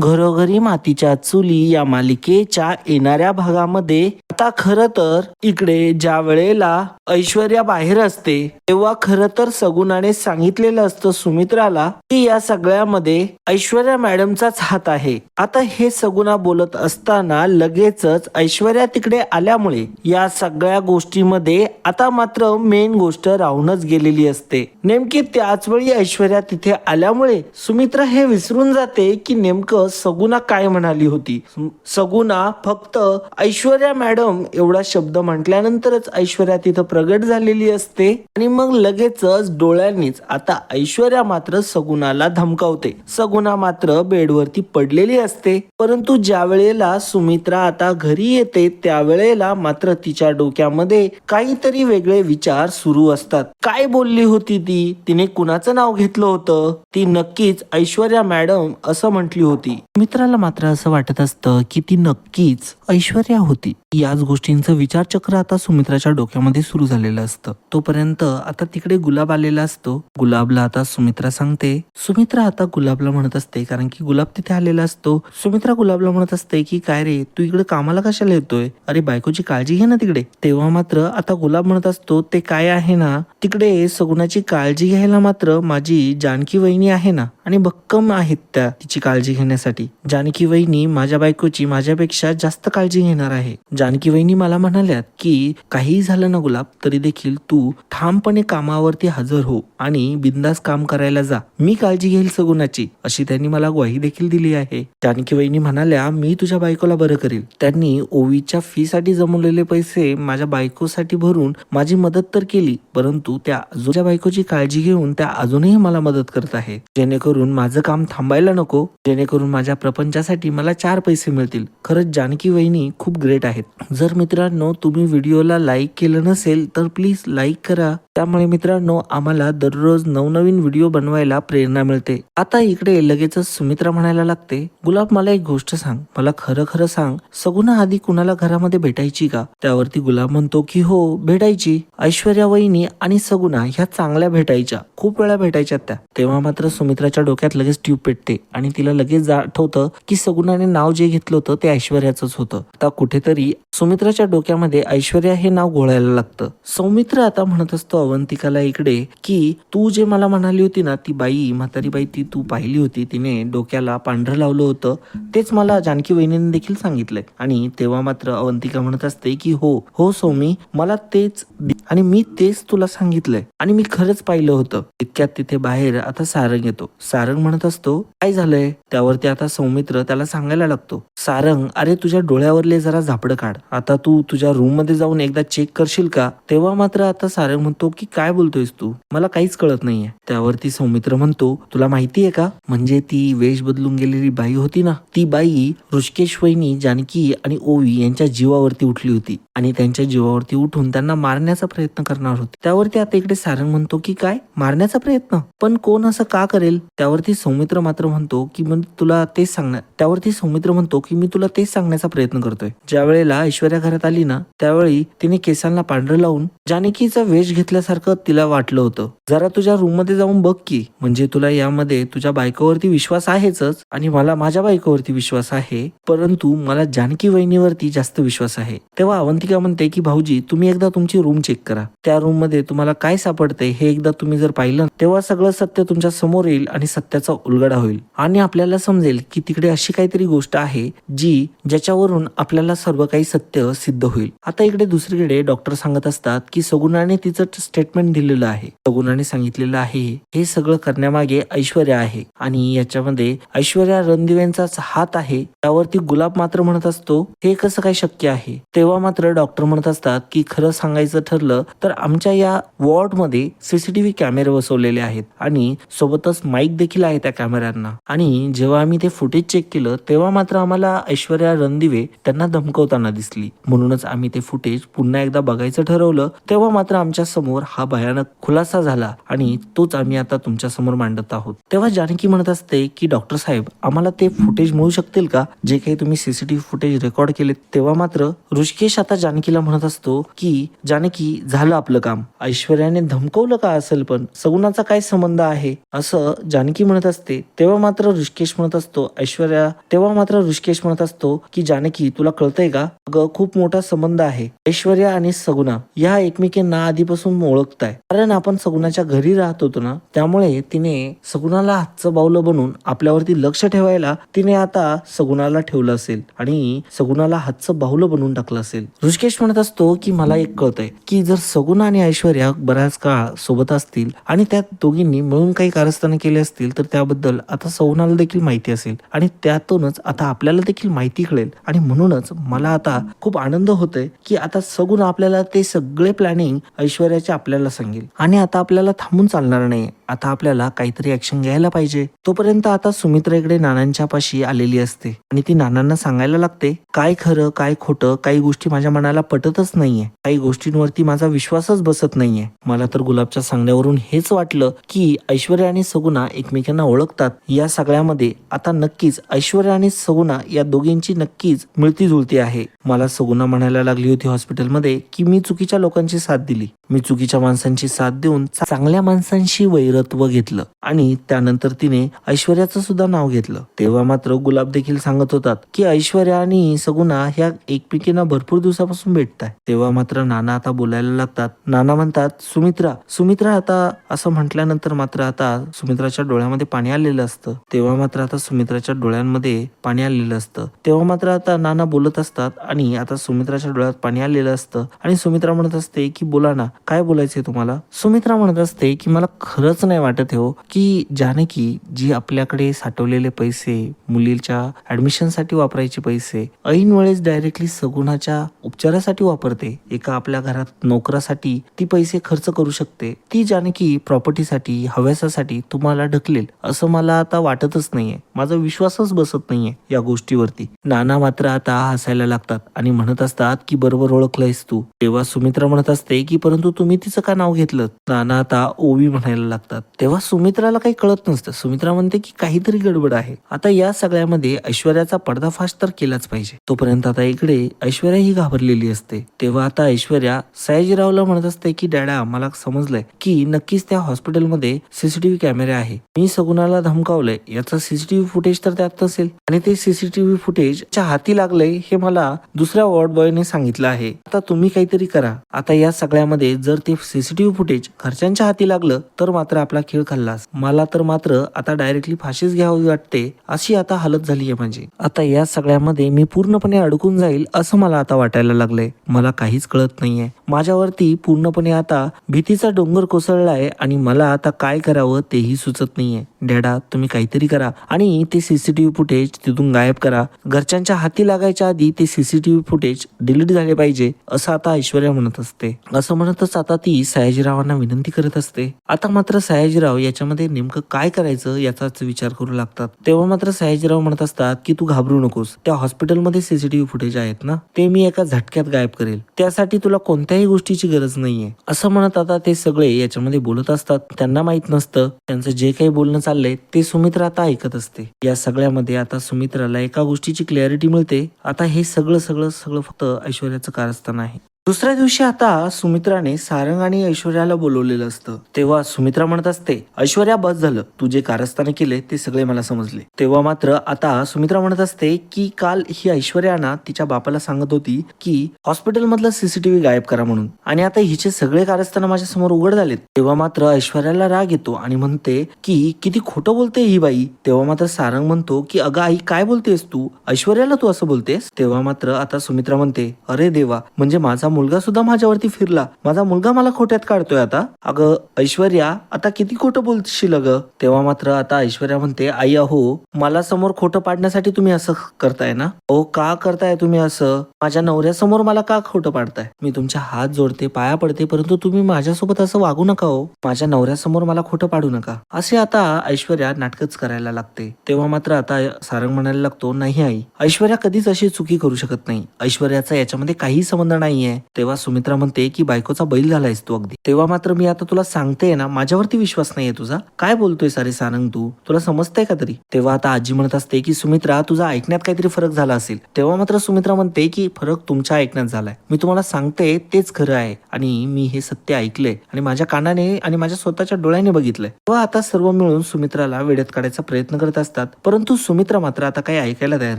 घरोघरी मातीच्या चुली या मालिकेच्या येणाऱ्या भागामध्ये आता खरं तर इकडे ज्या वेळेला ऐश्वर्या बाहेर असते तेव्हा खरं तर सगुणाने सांगितलेलं असतं सुमित्राला की या सगळ्यामध्ये ऐश्वर्या मॅडमचाच हात आहे. आता हे सगुणा बोलत असताना लगेचच ऐश्वर्या तिकडे आल्यामुळे या सगळ्या गोष्टीमध्ये आता मात्र मेन गोष्ट राहूनच गेलेली असते. नेमकी त्याच वेळी ऐश्वर्या तिथे आल्यामुळे सुमित्रा हे विसरून जाते की नेमकं सगुणा काय म्हणाली होती. सगुणा फक्त ऐश्वर्या मॅडम एवढा शब्द म्हटल्यानंतरच ऐश्वर्या तिथं प्रगट झालेली असते. आणि मग लगेचच डोळ्यांनीच आता ऐश्वर्या मात्र सगुणाला धमकावते. सगुणा मात्र बेडवरती पडलेली असते. परंतु ज्या वेळेला सुमित्रा आता घरी येते त्यावेळेला मात्र तिच्या डोक्यामध्ये काहीतरी वेगळे विचार सुरू असतात. काय बोलली होती ती? तिने कुणाचं नाव घेतलं होतं? ती नक्कीच ऐश्वर्या मॅडम असं म्हटली होती. मित्राला मात्र असं वाटत असतं की ती नक्कीच ऐश्वर्या होती. या याच गोष्टींचं विचारचक्र आता सुमित्राच्या डोक्यामध्ये सुरू झालेलं असतं. तोपर्यंत आता तिकडे गुलाब आलेला असतो. गुलाबला आता सुमित्रा सांगते सुमित्रा आता गुलाबला म्हणत असते कारण की गुलाब तिथे आलेला असतो. सुमित्रा गुलाबला म्हणत असते की काय रे तू इकडे कामाला कशाला येतोय? अरे बायकोची काळजी घे ना तिकडे. तेव्हा मात्र आता गुलाब म्हणत असतो ते काय आहे ना? तिकडे सगुणाची काळजी घ्यायला मात्र माझी जानकी वहिनी आहे ना? आणि भक्कम आहेत त्या तिची काळजी घेण्यासाठी. जानकी वहिनी माझ्या बायकोची माझ्यापेक्षा जास्त काळजी घेणार आहे. जानकी वहिनी मला म्हणाल्यात की काहीही झालं ना गुलाब तरी देखील तू ठामपणे कामावरती हजर हो आणि बिंदास काम करायला जा. मी काळजी घेईल सगुणाची अशी त्यांनी मला ग्वाही देखील दिली आहे. जानकी वहिनी म्हणाल्या मी तुझ्या बायकोला बरं करेल. त्यांनी ओवीच्या फी साठी जमवलेले पैसे माझ्या बायकोसाठी भरून माझी मदत तर केली परंतु त्या अजूनच्या बायकोची काळजी घेऊन त्या अजूनही मला मदत करत आहे. जेणेकरून माझं काम थांबायला नको जेणेकरून माझ्या प्रपंचासाठी मला चार पैसे मिळतील. खरंच जानकी वहिनी खूप ग्रेट आहेत. जर मित्रांनो तुम्ही व्हिडिओला लाईक केलं नसेल तर प्लीज लाईक करा. त्यामुळे मित्रांनो आम्हाला दररोज नवनवीन व्हिडिओ बनवायला प्रेरणा मिळते. आता इकडे लगेचच सुमित्रा म्हणायला लागते गुलाब मला एक गोष्ट सांग. मला खरं खरं सांग. सगुना आधी कुणाला घरामध्ये भेटायची का? त्यावरती गुलाब म्हणतो की हो भेटायची. ऐश्वर्या वहिनी आणि सगुना ह्या चांगल्या भेटायच्या. खूप वेळा भेटायच्या त्या. तेव्हा मात्र सुमित्राच्या डोक्यात लगेच ट्यूब पेटते आणि तिला लगेच आठवतं की सगुणाने नाव जे घेतलं होतं ते ऐश्वर्याचंच होतं. आता कुठेतरी सुमित्राच्या डोक्यामध्ये ऐश्वर्या हे नाव घोळायला लागतं. सौमित्र आता म्हणत असतो अवंतिकाला इकडे की तू जे मला म्हणाली होती ना ती बाई म्हातारी बाई ती तू पाहिली होती तिने डोक्याला पांढरं लावलं होतं तेच मला जानकी वहिनीने देखील सांगितलंय. आणि तेव्हा मात्र अवंतिका म्हणत असते की हो हो सौमी मला तेच आणि मी तेच तुला सांगितलंय. आणि मी खरंच पाहिलं होतं. इतक्यात तिथे बाहेर आता सारंग येतो. सारंग म्हणत असतो काय झालंय? त्यावरती आता सौमित्र त्याला सांगायला लागतो सारंग अरे तुझ्या डोळ्यावरले जरा झापड काढ. आता तू तुझ्या रूममध्ये जाऊन एकदा चेक करशील का? तेव्हा मात्र आता सारंग म्हणतो की काय बोलतोयस तू? मला काहीच कळत नाहीये. त्यावरती सौमित्र म्हणतो तुला माहितीये का? म्हणजे ती वेश बदलून गेलेली बाई होती ना? ती बाई ऋषिकेश वहिनी जानकी आणि ओवी यांच्या जीवावरती उठली होती. आणि त्यांच्या जीवावरती उठून त्यांना मारण्याचा प्रयत्न करणार होते. त्यावरती आता इकडे सारंग म्हणतो की काय? मारण्याचा प्रयत्न? पण कोण असं का करेल? त्यावरती सौमित्र मात्र म्हणतो की मग तुला तेच सांगणार त्यावरती सौमित्र म्हणतो की मी तुला तेच सांगण्याचा प्रयत्न करतोय. ज्या वेळेला ऐश्वर्या घरात आली ना त्यावेळी तिने केसांना पांढरं लावून जानकीचा वेश घेतला असल्यासारखं तिला वाटलं होतं. जरा तुझ्या रूममध्ये जाऊन बघ की म्हणजे तुला यामध्ये तुझ्या बायकोवरती विश्वास आहेच आणि मला माझ्या बायकोवरती विश्वास आहे परंतु मला जानकी वहिनीवरती जास्त विश्वास आहे. तेव्हा अवंतिका म्हणते की भाऊजी तुम्ही एकदा तुमची रूम चेक करा. त्या रूममध्ये तुम्हाला काय सापडते हे एकदा तुम्ही जर पाहिलं तेव्हा सगळं सत्य तुमच्यासमोर येईल आणि सत्याचा उलगडा होईल. आणि आपल्याला समजेल की तिकडे अशी काहीतरी गोष्ट आहे जी ज्याच्यावरून आपल्याला सर्व काही सत्य सिद्ध होईल. आता इकडे दुसरीकडे डॉक्टर सांगत असतात की सगुणाने तिचं स्टेटमेंट दिलेलं आहे. सगुणाने सांगितलेलं आहे हे सगळं करण्यामागे ऐश्वर्या आहे आणि याच्यामध्ये ऐश्वर्या रणदिव्यांचाच हात आहे. त्यावरती गुलाब मात्र म्हणत असतो हे कसं काय शक्य आहे? तेव्हा मात्र डॉक्टर म्हणत असतात की खरं सांगायचं ठरलं तर आमच्या या वॉर्डमध्ये सीसीटीव्ही कॅमेरे बसवलेले आहेत आणि सोबतच माईक देखील आहे त्या कॅमेऱ्यांना. आणि जेव्हा आम्ही ते फुटेज चेक केलं तेव्हा मात्र आम्हाला ऐश्वर्या रणदिवे त्यांना धमकवताना दिसली. म्हणूनच आम्ही ते फुटेज पुन्हा एकदा बघायचं ठरवलं. तेव्हा मात्र आमच्यासमोर हा भयानक खुलासा झाला आणि तोच आम्ही आता तुमच्यासमोर मांडत आहोत. तेव्हा जानकी म्हणत असते की डॉक्टर साहेब आम्हाला ते फुटेज मिळू शकतील का? जे काही तुम्ही सीसीटीव्ही फुटेज रेकॉर्ड केले तेव्हा मात्र ऋषिकेश आता जानकीला म्हणत असतो की जानकी झालं आपलं काम. ऐश्वर्याने धमकवलं का असेल पण? सगुणाचा काय संबंध आहे? असं जानकी म्हणत असते. तेव्हा मात्र ऋषिकेश म्हणत असतो ऐश्वर्या तेव्हा मात्र ऋषिकेश म्हणत असतो की जानकी तुला कळतंय का? अगं खूप मोठा संबंध आहे. ऐश्वर्या आणि सगुणा या एकमेकींना आधीपासून ओळखताय. कारण आपण सगुणाच्या घरी राहत होतो ना त्यामुळे तिने सगुणाला हातचं बावलं बनून आपल्यावरती लक्ष ठेवायला तिने आता सगुणाला ठेवलं असेल आणि सगुणाला हातचं बाहुलं बनवून टाकलं असेल. ऋषिकेश म्हणत असतो की मला एक कळतंय की जर सगुणा आणि ऐश्वर्या बऱ्याच काळ सोबत असतील आणि त्या दोघींनी मिळून काही कारस्थानं केले असतील तर त्याबद्दल आता सगुणाला देखील माहिती असेल आणि त्यातूनच आता आपल्याला देखील माहिती कळेल. आणि म्हणूनच मला आता खूप आनंद होतोय की आता सगुण आपल्याला ते सगळे प्लॅनिंग ऐश्वर्याच्या आपल्याला सांगेल. आणि आता आपल्याला थांबून चालणार नाही आता आपल्याला काहीतरी ऍक्शन घ्यायला पाहिजे. तोपर्यंत आता सुमित्रा इकडे नानांच्या पाशी आलेली असते. आणि ती नानांना सांगायला लागते काय खरं काय खोटं काही गोष्टी माझ्या मनाला पटतच नाहीये. काही गोष्टींवरती माझा विश्वासच बसत नाहीये. मला तर गुलाबच्या सांगण्यावरून हेच वाटलं की ऐश्वर्या आणि सगुणा एकमेकांना ओळखतात. या सगळ्यामध्ये आता नक्कीच ऐश्वर्या आणि सगुणा या दोघींची नक्कीच मिळती जुळती आहे. मला सगुणा म्हणायला लागली होती हॉस्पिटलमध्ये की मी चुकीच्या लोकांची साथ दिली. मी चुकीच्या माणसांची साथ देऊन चांगल्या माणसांशी वैर वैरत्व घेतलं आणि त्यानंतर तिने ऐश्वर्याचं सुद्धा नाव घेतलं. तेव्हा मात्र गुलाब देखील सांगत होतात की ऐश्वर्या आणि सगुणा ह्या एकमेकींना भरपूर दिवसापासून भेटताय. तेव्हा मात्र नाना आता बोलायला लागतात. नाना म्हणतात सुमित्रा सुमित्रा आता असं म्हटल्यानंतर मात्र आता सुमित्राच्या डोळ्यामध्ये पाणी आलेलं असतं. तेव्हा मात्र आता सुमित्राच्या डोळ्यांमध्ये पाणी आलेलं असतं. तेव्हा मात्र आता नाना बोलत असतात आणि आता सुमित्राच्या डोळ्यात पाणी आलेलं असतं. आणि सुमित्रा म्हणत असते की बोला ना काय बोलायचंय तुम्हाला? सुमित्रा म्हणत असते की मला खरंच नाही वाटत हो की जानकी जी आपल्याकडे साठवलेले पैसे मुलीच्या ऍडमिशनसाठी वापरायचे पैसे ऐन वेळेस डायरेक्टली सगुणाच्या उपचारासाठी वापरते एका आपल्या घरात नोकरासाठी ती पैसे खर्च करू शकते ती जानकी प्रॉपर्टीसाठी हव्यासासाठी तुम्हाला ढकलेल असं मला आता वाटतच नाहीये. माझा विश्वासच बसत नाहीये या गोष्टीवरती. नाना मात्र आता हसायला लागतात आणि म्हणत असतात की बरोबर ओळखलंयस तू. तेव्हा सुमित्रा म्हणत असते की परंतु तुम्ही तिचं का नाव घेतलं नाना आता ओवी म्हणायला लागतात. तेव्हा सुमित्राला काही कळत नसतं. सुमित्रा म्हणते की काहीतरी गडबड आहे. आता या सगळ्यामध्ये ऐश्वर्याचा पडदाफाश तर केलाच पाहिजे. तोपर्यंत आता इकडे ऐश्वर्या ही घाबरलेली असते. तेव्हा आता ऐश्वर्या सयाजीरावला म्हणत असते की डॅडा मला समजलंय की नक्कीच त्या हॉस्पिटलमध्ये सीसीटीव्ही कॅमेरे आहे. मी सगुणाला धमकावलंय. याचा सीसीटीव्ही फुटेज तर त्यात असेल. आणि ते सीसीटीव्ही फुटेजच्या हाती लागलंय हे मला दुसऱ्या वॉर्ड बॉयने सांगितलं आहे. आता तुम्ही काहीतरी करा. आता या सगळ्यामध्ये जर ते सीसीटीव्ही फुटेज घरच्यांच्या हाती लागलं तर मात्र आपला खेळ खाल्लास. मला तर मात्र आता डायरेक्टली फाशीच घ्यावी वाटते अशी आता हालत झाली आहे माझी. आता या सगळ्यामध्ये मी पूर्णपणे अडकून जाईल असं मला आता वाटायला लागलंय. मला काहीच कळत नाहीये. माझ्यावरती पूर्णपणे आता भीतीचा डोंगर कोसळलाय आणि मला आता काय करावं तेही सुचत नाहीये. डॅडा तुम्ही काहीतरी करा आणि ते सीसीटीव्ही फुटेज तिथून गायब करा. घरच्यांच्या हाती लागायच्या आधी ते सीसीटीव्ही फुटेज डिलीट झाले पाहिजे असं आता ऐश्वर्या म्हणत असते. असं म्हणतच आता ती सयाजीरावांना विनंती करत असते. आता मात्र सयाजीराव याच्यामध्ये नेमकं काय करायचं याचाच विचार करू लागतात. तेव्हा मात्र सयाजीराव म्हणत असतात की तू घाबरू नकोस. त्या हॉस्पिटलमध्ये सीसीटीव्ही फुटेज आहेत ना? ते मी एका झटक्यात गायब करेल. त्यासाठी तुला कोणत्याही गोष्टीची गरज नाहीये. असं म्हणत आता ते सगळे याच्यामध्ये बोलत असतात. त्यांना माहीत नसतं. त्यांचं जे काही बोलणं चाललंय ते सुमित्रा आता ऐकत असते. या सगळ्यामध्ये आता सुमित्राला एका गोष्टीची क्लॅरिटी मिळते. आता हे सगळं सगळं सगळं फक्त ऐश्वर्याचं कारस्थान आहे. दुसऱ्या दिवशी आता सुमित्राने सारंग आणि ऐश्वर्याला बोलवलेलं असतं. तेव्हा सुमित्रा म्हणत असते ऐश्वर्या बस झालं. तू जे कारस्थाने केले ते सगळे मला समजले. तेव्हा मात्र आता सुमित्रा म्हणत असते की काल ही ऐश्वर्या ना तिच्या बापाला सांगत होती की हॉस्पिटल मधला सीसीटीव्ही गायब करा म्हणून. आणि आता हिचे सगळे कारस्थान माझ्यासमोर उघड झालेत. तेव्हा मात्र ऐश्वर्याला राग येतो आणि म्हणते की किती खोटं बोलते ही बाई. तेव्हा मात्र सारंग म्हणतो की अगं आई काय बोलतेस तू? ऐश्वर्याला तू असं बोलतेस? तेव्हा मात्र आता सुमित्रा म्हणते अरे देवा म्हणजे माझा मुलगा सुद्धा माझ्यावरती फिरला. माझा मुलगा मला खोट्यात काढतोय आता. अगं ऐश्वर्या आता किती खोटं बोलशील अगं? तेव्हा मात्र आता ऐश्वर्या म्हणते आई अहो मला समोर खोटं पाडण्यासाठी तुम्ही असं करताय ना? ओ का करताय तुम्ही असं? माझ्या नवऱ्यासमोर मला का खोटं पाडताय? मी तुमच्या हात जोडते पाया पडते परंतु तुम्ही माझ्यासोबत असं वागू नका हो. माझ्या नवऱ्यासमोर मला खोटं पाडू नका. असे आता ऐश्वर्या नाटकच करायला लागते. तेव्हा मात्र आता सारंग म्हणायला लागतो नाही आई ऐश्वर्या कधीच अशी चुकी करू शकत नाही. ऐश्वर्याचा याच्यामध्ये काही संबंध नाहीये. तेव्हा सुमित्रा म्हणते की बायकोचा बैल झालायस तू अगदी. तेव्हा मात्र मी आता तुला सांगते ना माझ्यावरती विश्वास नाहीये तुझा. काय बोलतोय सारे सानंग तू? तुला समजतंय का तरी? तेव्हा आता आजी म्हणत असते की सुमित्रा तुझा ऐकण्यात काहीतरी फरक झाला असेल. तेव्हा मात्र सुमित्रा म्हणते की फरक तुमच्या ऐकण्यात झालाय. मी तुम्हाला सांगते तेच खरं आहे आणि मी हे सत्य ऐकलंय आणि माझ्या कानाने आणि माझ्या स्वतःच्या डोळ्याने बघितलंय. तेव्हा आता सर्व मिळून सुमित्राला वेड्यात काढायचा प्रयत्न करत असतात परंतु सुमित्रा मात्र आता काही ऐकायला तयार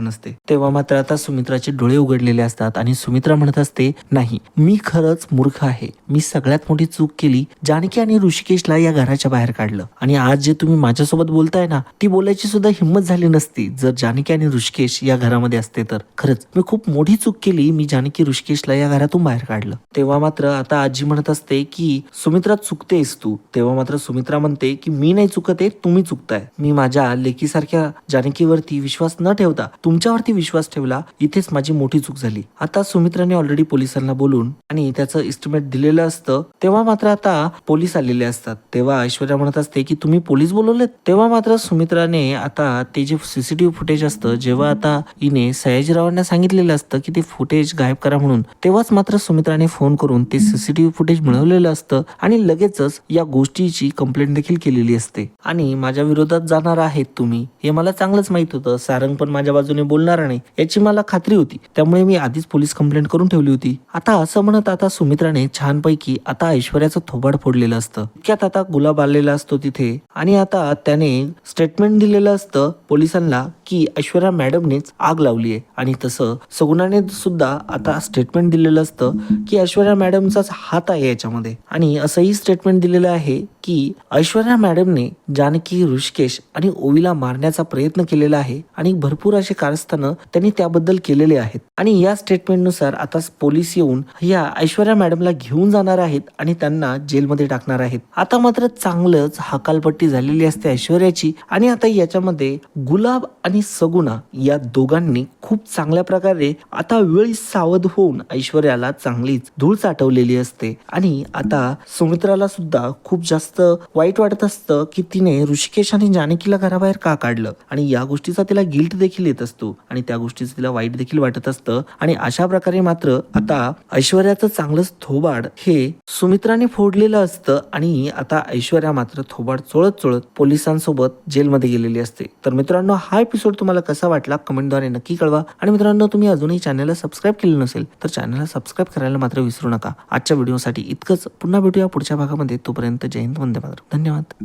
नसते. तेव्हा मात्र आता सुमित्राचे डोळे उघडलेले असतात आणि सुमित्रा म्हणत असते नाही मी खरंच मूर्ख आहे. मी सगळ्यात मोठी चूक केली जानकी आणि ऋषिकेशला या घराच्या बाहेर काढलं. आणि आज जे तुम्ही माझ्यासोबत बोलताय ना ती बोलायची सुद्धा हिंमत झाली नसती जर जानकी आणि ऋषिकेश या घरामध्ये असते तर. खरंच मी खूप मोठी चूक केली मी जानकी ऋषिकेशला या घरातून बाहेर काढलं. तेव्हा मात्र आता आजी म्हणत असते की सुमित्रा चुकतेस तू. तेव्हा मात्र सुमित्रा म्हणते की मी नाही चुकत आहे तुम्ही चुकताय. मी माझ्या लेकीसारख्या जानकीवरती विश्वास न ठेवता तुमच्यावरती विश्वास ठेवला इथेच माझी मोठी चूक झाली. आता सुमित्राने ऑलरेडी पोलिसांना बोलून आणि त्याचं इस्टिमेट दिलेलं असतं तेव्हा मात्र आता पोलीस आलेले असतात. तेव्हा ऐश्वर्या म्हणत असते की तुम्ही पोलीस बोलवलेत? तेव्हा मात्र सुमित्राने आता ते जे सीसीटीव्ही फुटेज असतं जेव्हा आता हिने सयाजीरावांना सांगितलेलं असतं की ते फुटेज गायब करा म्हणून. तेव्हाच मात्र सुमित्राने फोन करून ते सीसीटीव्ही फुटेज मिळवलेलं असतं आणि लगेचच या गोष्टीची कंप्लेंट देखील केलेली असते. आणि माझ्या विरोधात जाणार आहेत तुम्ही. हे मला चांगलंच माहीत होतं. सारंग पण माझ्या बाजूने बोलणार नाही याची मला खात्री होती. त्यामुळे मी आधीच पोलीस कंप्लेंट करून ठेवली होती. आता असं म्हणत आता सुमित्राने छानपैकी आता ऐश्वर्याचं थोबाड फोडलेलं असतं. इतक्यात आता गुलाब आलेला असतो तिथे. आणि आता त्याने स्टेटमेंट दिलेलं असतं पोलिसांना की ऐश्वर्या मॅडमनेच आग लावली आहे. आणि तसं सगुणाने सुद्धा आता स्टेटमेंट दिलेलं असतं की ऐश्वर्या मॅडमचाच हात आहे याच्यामध्ये. आणि असंही स्टेटमेंट दिलेलं आहे की ऐश्वर्या मॅडमने जानकी ऋषिकेश आणि ओवीला मारण्याचा प्रयत्न केलेला आहे आणि भरपूर असे कारस्थानं त्यांनी त्याबद्दल केलेले आहेत. आणि या स्टेटमेंटनुसार आता पोलीस येऊन या ऐश्वर्या मॅडमला घेऊन जाणार आहेत आणि त्यांना जेलमध्ये टाकणार आहेत. आता मात्र चांगलंच हकालपट्टी झालेली असते ऐश्वर्याची आणि आता याच्यामध्ये गुलाब आणि सगुणा या दोघांनी खूप चांगल्या प्रकारे आता वेळी सावध होऊन ऐश्वर्याला चांगलीच धूळ चाटवलेली असते. आणि आता सुमित्राला सुद्धा खूप जास्त वाईट वाटत असतं की तिने ऋषिकेश आणि जानकीला घराबाहेर का काढलं? आणि या गोष्टीचा तिला गिल्ट देखील येत असतो. आणि त्या गोष्टीचं तिला वाईट देखील वाटत असतं. आणि अशा प्रकारे मात्र आता ऐश्वर्याचं चांगलंच थोबाड हे सुमित्राने फोडलेलं असतं. आणि आता ऐश्वर्या मात्र थोबाड चोळत चोळत पोलिसांसोबत जेलमध्ये गेलेली असते. तर मित्रांनो हा एपिसोड तुम्हाला कसा वाटला कमेंटद्वारे नक्की कळवा. आणि मित्रांनो तुम्ही अजूनही चॅनलला सबस्क्राईब केलं नसेल तर चॅनलला सबस्क्राईब करायला मात्र विसरू नका. आजच्या व्हिडिओसाठी इतकंच. पुन्हा भेटूया पुढच्या भागामध्ये. तोपर्यंत जय हिंद वंदे मात्र धन्यवाद.